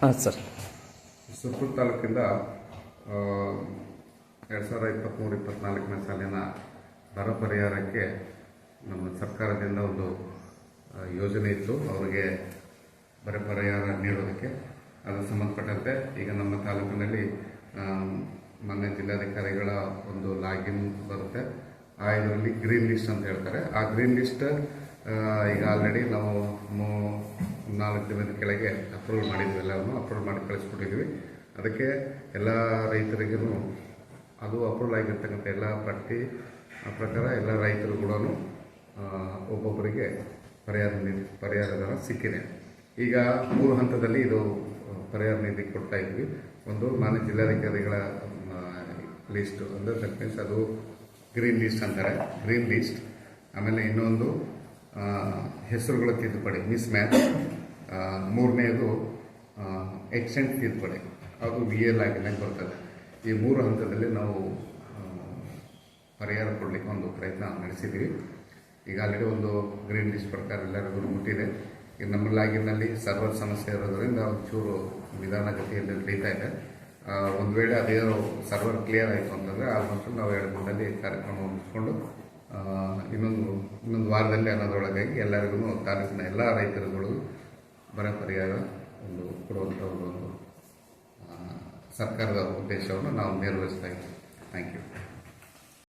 ಹಾಂ, ಸರ್. ಸುತ್ತೂರು ತಾಲೂಕಿಂದ ಎರಡು ಸಾವಿರದ ಇಪ್ಪತ್ತ್ಮೂರು ಇಪ್ಪತ್ತ್ನಾಲ್ಕನೇ ಸಾಲಿನ ಬರ ಪರಿಹಾರಕ್ಕೆ ನಮ್ಮ ಸರ್ಕಾರದಿಂದ ಒಂದು ಯೋಜನೆ ಇತ್ತು. ಅವರಿಗೆ ಬರ ಪರಿಹಾರ ನೀಡೋದಕ್ಕೆ. ಅದಕ್ಕೆ ಸಂಬಂಧಪಟ್ಟಂತೆ ಈಗ ನಮ್ಮ ತಾಲೂಕಿನಲ್ಲಿ ಮೊನ್ನೆ ಜಿಲ್ಲಾಧಿಕಾರಿಗಳ ಒಂದು ಲಾಗಿನ್ ಬರುತ್ತೆ. ಆ ಇದರಲ್ಲಿ ಗ್ರೀನ್ ಲಿಸ್ಟ್ ಅಂತ ಹೇಳ್ತಾರೆ. ಆ ಗ್ರೀನ್ ಲಿಸ್ಟ್ ಈಗ ಆಲ್ರೆಡಿ ನಾವು ನಾಲ್ಕು ದಿನದ ಕೆಳಗೆ ಅಪ್ರೂವಲ್ ಮಾಡಿದ್ವಿ ಎಲ್ಲವನ್ನು ಅಪ್ರೂವಲ್ ಮಾಡಿ ಕಳಿಸ್ಕೊಟ್ಟಿದ್ವಿ. ಅದಕ್ಕೆ ಎಲ್ಲ ರೈತರಿಗೂ ಅದು ಅಪ್ರೂವಲ್ ಆಗಿರ್ತಕ್ಕಂಥ ಎಲ್ಲ ಪಟ್ಟಿ ಪ್ರಕಾರ ಎಲ್ಲ ರೈತರು ಕೂಡ ಒಬ್ಬೊಬ್ಬರಿಗೆ ಪರಿಹಾರ ನಿಧಿ ಪರಿಹಾರ ದರ ಸಿಕ್ಕಿದೆ. ಈಗ ಮೂರು ಹಂತದಲ್ಲಿ ಇದು ಪರಿಹಾರ ನಿಧಿ ಕೊಡ್ತಾ ಇದ್ವಿ. ಒಂದು ಮಾನ್ಯ ಜಿಲ್ಲಾಧಿಕಾರಿಗಳ ಲಿಸ್ಟ್. ಅಂದರೆ ದಟ್ ಮೀನ್ಸ್ ಅದು ಗ್ರೀನ್ ಲಿಸ್ಟ್ ಅಂತಾರೆ. ಗ್ರೀನ್ ಲಿಸ್ಟ್ ಆಮೇಲೆ ಇನ್ನೊಂದು ಹೆಸರುಗಳ ತಿದ್ದುಪಡಿ ಮಿಸ್ ಮ್ಯಾಚ್ ಮೂರನೆಯದು ಎಕ್ಸೆಂಟ್ ತೀರ್ಪಡೆ ಅದು ವಿ ಎಲ್ ಆಗಿನೇ ಬರ್ತದೆ. ಈ ಮೂರು ಹಂತದಲ್ಲಿ ನಾವು ಪರಿಹಾರ ಕೊಡಲಿಕ್ಕೆ ಒಂದು ಪ್ರಯತ್ನ ನಡೆಸಿದ್ದೀವಿ. ಈಗ ಆಲ್ರೆಡಿ ಒಂದು ಗ್ರೀನ್ ಲಿಸ್ಟ್ ಪ್ರಕಾರ ಎಲ್ಲರಿಗೂ ಮುಟ್ಟಿದೆ. ಈಗ ನಮ್ಮ ಲಾಗಿನಲ್ಲಿ ಸರ್ವರ್ ಸಮಸ್ಯೆ ಇರೋದರಿಂದ ಒಂಚೂರು ನಿಧಾನಗತಿಯಲ್ಲಿ ನಡೀತಾ ಇದೆ. ಒಂದು ವೇಳೆ ಅದೇ ಸರ್ವರ್ ಕ್ಲಿಯರ್ ಆಯಿತು ಅಂತಂದರೆ ಆಲ್ಮೋಸ್ಟ್ ನಾವು ಎರಡು ದಿನದಲ್ಲಿ ಕಾರ್ಯಕ್ರಮ ಮುಗಿಸ್ಕೊಂಡು ಇನ್ನೊಂದು ಇನ್ನೊಂದು ವಾರದಲ್ಲಿ ಅನ್ನೋದ್ರೊಳಗಾಗಿ ಎಲ್ಲರಿಗೂ ತಾಲೂಕಿನ ಎಲ್ಲ ರೈತರುಗಳು ಬರ ಪರಿಹಾರ ಒಂದು ಕೊಡುವಂಥ ಒಂದು ಸರ್ಕಾರದ ಉದ್ದೇಶವನ್ನು ನಾವು ನಿರ್ವಹಿಸ್ತಾ ಇದ್ದೀವಿ. Thank you